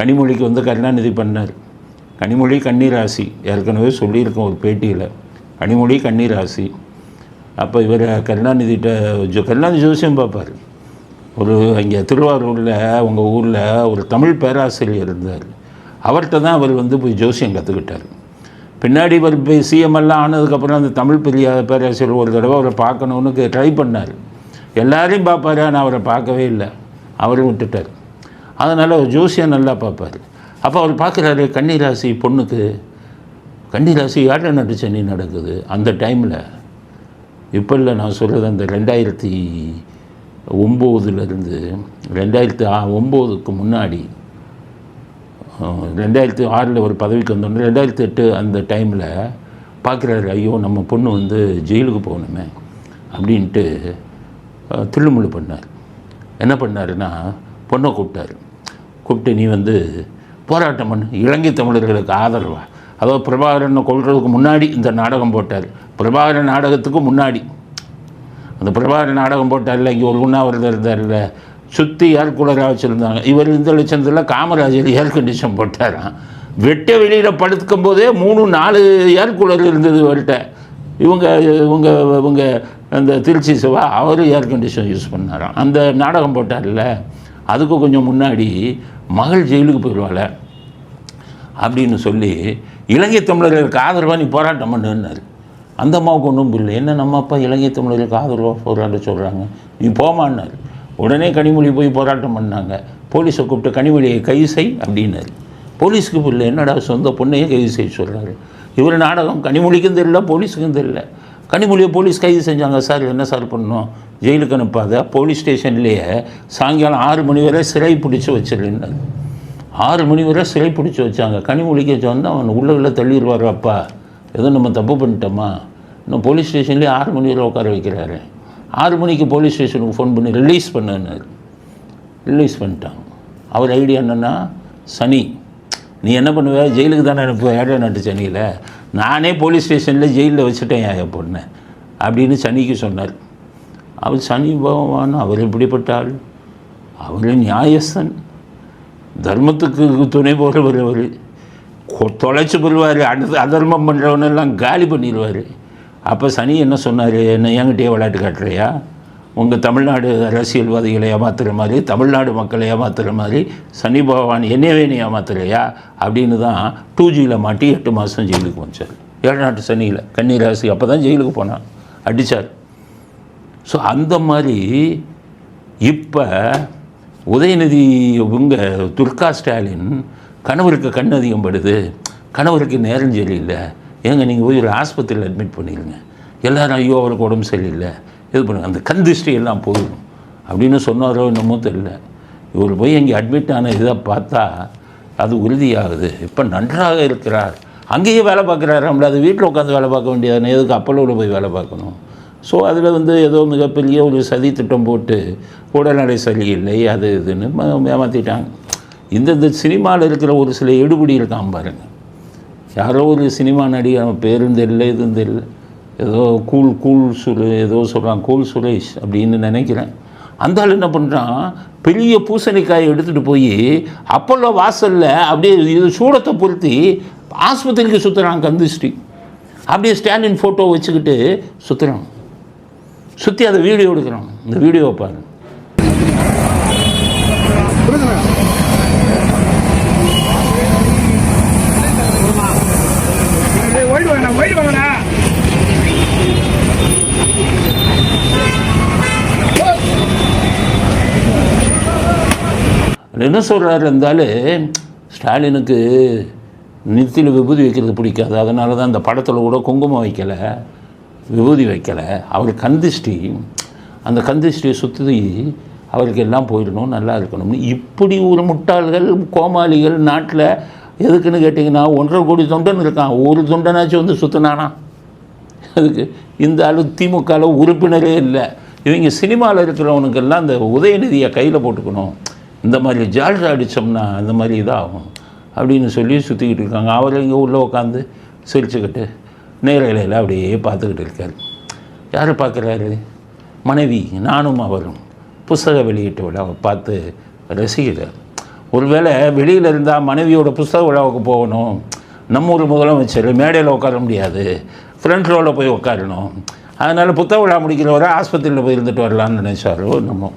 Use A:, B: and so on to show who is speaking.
A: கனிமொழிக்கு வந்து கருணாநிதி பண்ணார். கனிமொழி கன்னிராசி. ஏற்கனவே சொல்லியிருக்கோம் ஒரு பேட்டியில். கனிமொழி கன்னிராசி. அப்போ இவர் கருணாநிதிட்ட ஜோ கருணாநிதி ஜோசியம் பார்ப்பார். ஒரு இங்கே திருவாரூரில் உங்கள் ஊரில் ஒரு தமிழ் பேராசிரியர் இருந்தார். அவர்கிட்ட தான் அவர் வந்து போய் ஜோசியம் கற்றுக்கிட்டார் பின்னாடி இவர் போய் சிஎம்எல்லாம் ஆனதுக்கப்புறம் அந்த தமிழ் பெரிய பேராசிரியர் ஒரு தடவை அவரை பார்க்கணுன்னு ட்ரை பண்ணார். எல்லாரையும் பார்ப்பார் ஆனால் அவரை பார்க்கவே இல்லை. அவரும் விட்டுட்டார். அதனால் அவர் ஜோசியம் நல்லா பார்ப்பார். அப்போ அவர் பார்க்குறாரு கன்னிராசி பொண்ணுக்கு கன்னிராசி யார்கிட்ட நட்டு சனி நடக்குது? அந்த டைமில் இப்போ இல்லை நான் சொல்கிறது அந்த ரெண்டாயிரத்தி ஒம்போதுலேருந்து ரெண்டாயிரத்தி ஆ ஒம்போதுக்கு முன்னாடி ரெண்டாயிரத்தி ஆறில் ஒரு பதவிக்கு வந்தோடனே ரெண்டாயிரத்தி எட்டு அந்த டைமில் பார்க்குறாரு ஐயோ நம்ம பொண்ணு வந்து ஜெயிலுக்கு போகணுமே அப்படின்ட்டு திருமுழு பண்ணார். என்ன பண்ணாருன்னா பொண்ணை கூப்பிட்டாரு. கூப்பிட்டு நீ வந்து போராட்டம் பண்ணு. இலங்கை தமிழர்களுக்கு ஆதரவா? அதாவது பிரபாகரனை கொள்றதுக்கு முன்னாடி இந்த நாடகம் போட்டார். பிரபாகரன் நாடகத்துக்கு முன்னாடி. அந்த பிரபாகரன் நாடகம் போட்டார்ல இங்கே ஒரு உண்ணாவிரதம் இருந்தார்ல. சுற்றி ஏர் கூலராக வச்சுருந்தாங்க? இவர் இந்த லட்சத்தில் காமராஜர் ஏர் கண்டிஷன் போட்டாராம் வெட்ட வெளியில் படுத்துக்கும் போதே மூணு நாலு ஏர் கூலர் இருந்தது இவர்கிட்ட. இவங்க இவங்க இவங்க அந்த திருச்சி சிவா அவர் ஏர் கண்டிஷன் யூஸ் பண்ணாராம். அந்த நாடகம் போட்டார்ல அதுக்கு கொஞ்சம் முன்னாடி மகள் ஜெயிலுக்கு போயிடுவாள் அப்படின்னு சொல்லி இலங்கை தமிழர்களுக்கு ஆதரவாக நீ போராட்டம் பண்ணுன்னாரு. அந்த அம்மாவுக்கு ஒன்றும் புரியல. என்ன நம்ம அப்பா இலங்கை தமிழர்களுக்கு ஆதரவாக போராட்ட சொல்கிறாங்க நீ போமான்னாரு. உடனே கனிமொழி போய் போராட்டம் பண்ணாங்க. போலீஸை கூப்பிட்டு கனிமொழியை கைது செய் அப்படின்னாரு. போலீஸுக்கு புரியல. என்னடா சொந்த பொண்ணையே கைது செய்ய சொல்கிறாரு இவர் நாடகம் கனிமொழிக்கும் தெரியல போலீஸுக்கும் தெரியல. கனிமொழியை போலீஸ் கைது செஞ்சாங்க. சார் என்ன சார் பண்ணோம் ஜெயிலுக்கு அனுப்பாத போலீஸ் ஸ்டேஷன்லேயே சாயங்காலம் ஆறு மணி வரை சிறை பிடிச்சி வச்சிருந்தாரு ஆறு மணி வரை சிறை பிடிச்சி வச்சாங்க. கனிமொழிக்கு சொன்னால் அவன் உள்ள உள்ள தள்ளிடுவார் அப்பா ஏதோ நம்ம தப்பு பண்ணிட்டோமா? இன்னும் போலீஸ் ஸ்டேஷன்லேயே ஆறு மணி வரை உட்கார வைக்கிறாரு. ஆறு மணிக்கு போலீஸ் ஸ்டேஷனுக்கு ஃபோன் பண்ணி ரிலீஸ் பண்ணார் ரிலீஸ் பண்ணிட்டாங்க அவர் ஐடியா என்னென்னா சனி நீ என்ன பண்ணுவ? ஜெயிலுக்கு தானே அனுப்புவேன் ஏடா நாட்டு சனியில்? நானே போலீஸ் ஸ்டேஷனில் ஜெயிலில் வச்சுட்டேன் என் பொண்ணு? அப்படின்னு சனிக்கு சொன்னார். அவர் சனி பகவான் அவர் எப்படிப்பட்ட ஆள் அவர் நியாயஸ்தன். தர்மத்துக்கு துணை போகிறவர் அவர். தொலைச்சி போடுவார் அடுத்து அதர்மம் பண்ணுறவனெல்லாம் காலி பண்ணிடுவார். அப்போ சனி என்ன சொன்னார்? என்ன என்கிட்டயே விளையாட்டு காட்டுறியா? உங்கள் தமிழ்நாடு அரசியல்வாதிகளை ஏமாத்துகிற மாதிரி தமிழ்நாடு மக்களை ஏமாத்துகிற மாதிரி சனி பகவான் என்னவே நீ ஏமாத்துறையா? அப்படின்னு தான் டூ ஜியில் மாட்டி எட்டு மாதம் ஜெயிலுக்கு வந்துச்சார் ஏழு நாட்டு சனியில். கன்னிராசி அப்போ தான் ஜெயிலுக்கு போனான். அடித்தார் ஸோ அந்த மாதிரி இப்போ உதயநிதி இவங்க துர்கா ஸ்டாலின் கணவருக்கு கண் அதிகம் படுது. கணவருக்கு நேரம் சரியில்லை. ஏங்க நீங்கள் போய் ஒரு ஆஸ்பத்திரியில் அட்மிட் பண்ணிடுங்க எல்லோரும் ஐயோ அவருக்கு உடம்பு சரியில்லை. இது பண்ணுங்க. அந்த கண் எல்லாம் போயிடும். அப்படின்னு சொன்னாரோ என்னமோ தெரியல. இவர் போய் இங்கே அட்மிட் ஆன இதை பார்த்தா அது உறுதியாகுது. இப்போ நன்றாக இருக்கிறார். அங்கேயே வேலை பார்க்குறாரு. நம்மள அது வீட்டில் உட்காந்து வேலை பார்க்க வேண்டியதானே எதுக்கு அப்பல்லோவில் போய் வேலை பார்க்கணும்? ஸோ அதில் வந்து ஏதோ மிகப்பெரிய ஒரு சதி திட்டம் போட்டு உடல்நிலை சரியில்லை அது இதுன்னு ஏமாற்றிட்டாங்க இந்தந்த இந்த இந்த சினிமாவில் இருக்கிற ஒரு சில எடுபடி இருக்கான் பாருங்கள் யாரோ ஒரு சினிமா நடிகர் அவன் பேருந்து இல்லை இதுவும் ஏதோ கூல் கூல் சுரு ஏதோ சொல்கிறான் கூல் சுரேஷ் அப்படின்னு நினைக்கிறேன். அந்த ஆள் என்ன பண்ணுறான் பெரிய பூசணிக்காயை எடுத்துகிட்டு போய் அப்போல்லாம் வாசலில் அப்படியே இது சூடத்தை பொருத்தி ஆஸ்பத்திரிக்கு சுற்றுறான் கந்திஷ்டி. அப்படியே ஸ்டாலின் ஃபோட்டோ வச்சுக்கிட்டு சுற்றுறான் சுற்றி அதை வீடியோ எடுக்கிறான் இந்த வீடியோவை பாருங்கள் என்ன சொல்கிறாரு இருந்தாலும் ஸ்டாலினுக்கு நித்தியில் விபூதி வைக்கிறது பிடிக்காது. அதனால தான் இந்த படத்தில் கூட குங்குமம் வைக்கலை. விபூதி வைக்கலை. அவர் கந்திஷ்டி. அந்த கந்திஷ்டியை சுற்றி அவருக்கு எல்லாம் போயிடணும் நல்லா இருக்கணும்னு. இப்படி ஒரு முட்டாள்கள் கோமாளிகள் நாட்டில் எதுக்குன்னு கேட்டிங்கன்னா ஒன்றரை கோடி தொண்டன் இருக்கான். ஒரு தொண்டனாச்சும் வந்து சுற்றினானா அதுக்கு இந்த ஆளு திமுகவில் உறுப்பினரே இல்லை. இவங்க சினிமாவில் இருக்கிறவனுக்கெல்லாம் இந்த உதயநிதியை கையில் போட்டுக்கணும். இந்த மாதிரி ஜால்ஸ் அடித்தோம்னா அந்த மாதிரி இதாகும். அப்படின்னு சொல்லி சுற்றிக்கிட்டு இருக்காங்க. அவர் இங்கே உள்ளே உட்காந்து சிரிச்சுக்கிட்டு நேரலையில் அப்படியே பார்த்துக்கிட்டு இருக்கார். யார் பார்க்குறாரு? மனைவி நானும் அவரும். புஸ்தக வெளியீட்டு விழாவை பார்த்து ரசிக்கிறார். ஒருவேளை வெளியில் இருந்தால் மனைவியோட புஸ்தக விழாவுக்கு போகணும். நம்ம ஊர் முதலமைச்சர் மேடையில் உட்கார முடியாது. ஃப்ரண்ட் ரோவில் போய் உட்காரணும். அதனால் புத்தக விழா முடிக்கிறவரை ஆஸ்பத்திரியில் போய் இருந்துட்டு வரலான்னு நினச்சாரோ நம்ம